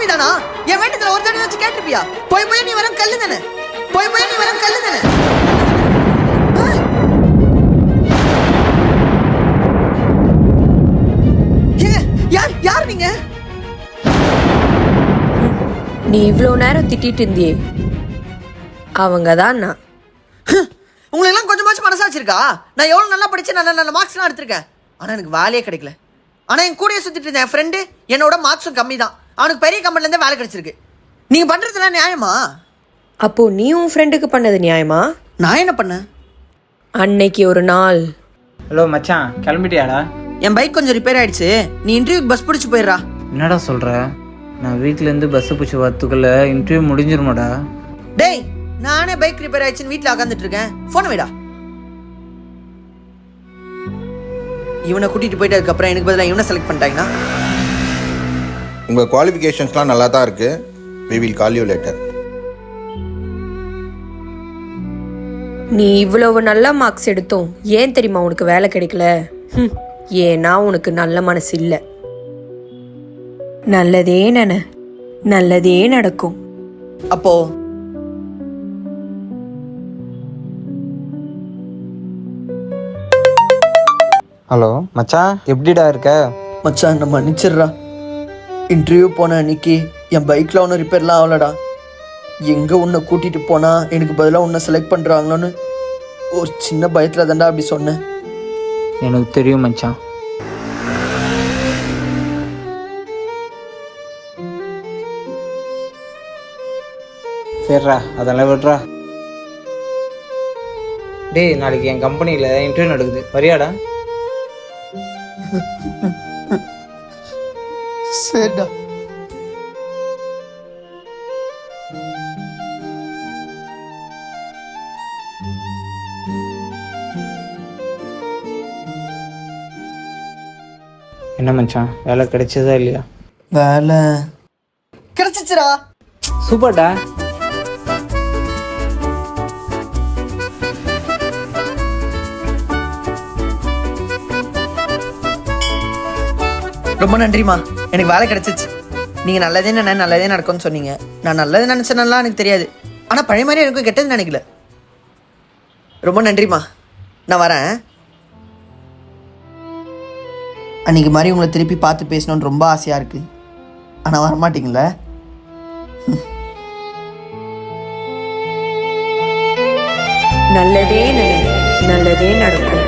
சாமி தானா என் வேண்டத்துல ஒரு தடவை வச்சு கேட்டுப்பியா போய் போய் நீ வரம் கல்லு தானே போய் போய் நீ வரம் கல்லு தானே யார் யார் நீங்க? நீ இவ்வளோ நேரம் திட்டிட்டு இருந்தியே. அவங்க தான் நான். உங்களுக்கு எல்லாம் கொஞ்சமாச்சும் மனசாச்சு இருக்கா நான் எவ்வளவு நல்லா படிச்சு நல்ல நல்ல மார்க்ஸ்லாம் எடுத்திருக்கேன். ஆனா எனக்கு வேலையே கிடைக்கல. ஆனா என் கூடயே சுத்திட்டு இருந்த என் ஃப்ரெண்டு என்னோட மார்க்ஸும் கம்மி தான் அவனுக்கு பெரிய கம்பெனில இருந்தே வேலை கிடைச்சிருக்கு. நீங்க பண்றதுலாம் நியாயமா? அப்போ நீ உன் ஃப்ரெண்டுக்கு பண்ணது நியாயமா? நான் என்ன பண்ணேன் அன்னைக்கு ஒரு நாள். ஹலோ மச்சான் கிளம்பிட்டியாடா? என் பைக் கொஞ்சம் ரிப்பேர் ஆயிடுச்சு. நீ இன்டர்வியூக்கு பஸ் பிடிச்சு போயிடுறா. என்னடா சொல்கிற நான் வீட்டிலேருந்து பஸ்ஸு பிடிச்சி வரத்துக்குள்ள இன்டர்வியூ முடிஞ்சிருமாடா? டேய் நானே பைக் ரிப்பேர் ஆயிடுச்சுன்னு வீட்டில் உட்காந்துட்டு இருக்கேன். போன வைடா. இவனை கூட்டிட்டு போயிட்டு அதுக்கப்புறம் எனக்கு பதிலாக இவனை செலக்ட் பண்ணிட்டாங்கன்னா உங்கள் குவாலிஃபிகேஷன்ஸ்லாம் நல்லா தான் இருக்குது we will call you later நீ இவ்வளவு நல்ல மார்க்ஸ் எடுத்தோம் ஏன் தெரியுமா உனக்கு வேலை கிடைக்கல? ஏன்னா உனக்கு நல்ல மனசு இல்லை. நல்லதே நன நல்லதே நடக்கும். அப்போ? ஹலோ மச்சான் எப்படிடா இருக்க? மச்சான் நம்ம மன்னிச்சிடுறா. இன்டர்வியூ போன அன்னைக்கு என் பைக்கில் ஒன்றும் ரிப்பேர்லாம் ஆகலடா. எங்கே உன்னை கூட்டிகிட்டு போனால் எனக்கு பதிலாக உன்னை செலக்ட் பண்ணுறாங்களோன்னு ஒரு சின்ன பயத்தில் தான்டா அப்படி சொன்னேன். எனக்கு தெரியும் மச்சான். சரிடா அதெல்லாம் விட்றா. டேய் நாளைக்கு என் கம்பெனியில் இன்டர்வியூ நடக்குது. வரியாடா? சரிடா என்ன மச்சான்? வேலை கிடைச்சதா இல்லையா? வேலை. கிடைச்சிச்சுடா. சூப்பர்டா. ரொம்ப நன்றிம்மா. எனக்கு வேலை கிடச்சிச்சு. நீங்கள் நல்லதே நினை நல்லதே நடக்கும்னு சொன்னீங்க. நான் நல்லது நினச்சேனெல்லாம் எனக்கு தெரியாது. ஆனால் பழைய மாதிரி எனக்கும் கெட்டது நினைக்கல. ரொம்ப நன்றிம்மா. நான் வரேன். அன்னைக்கு மாதிரி உங்களை திருப்பி பார்த்து பேசணும்னு ரொம்ப ஆசையாக இருக்குது ஆனால் வரமாட்டிங்களே நல்லதே நன நல்லதே நடக்கும்.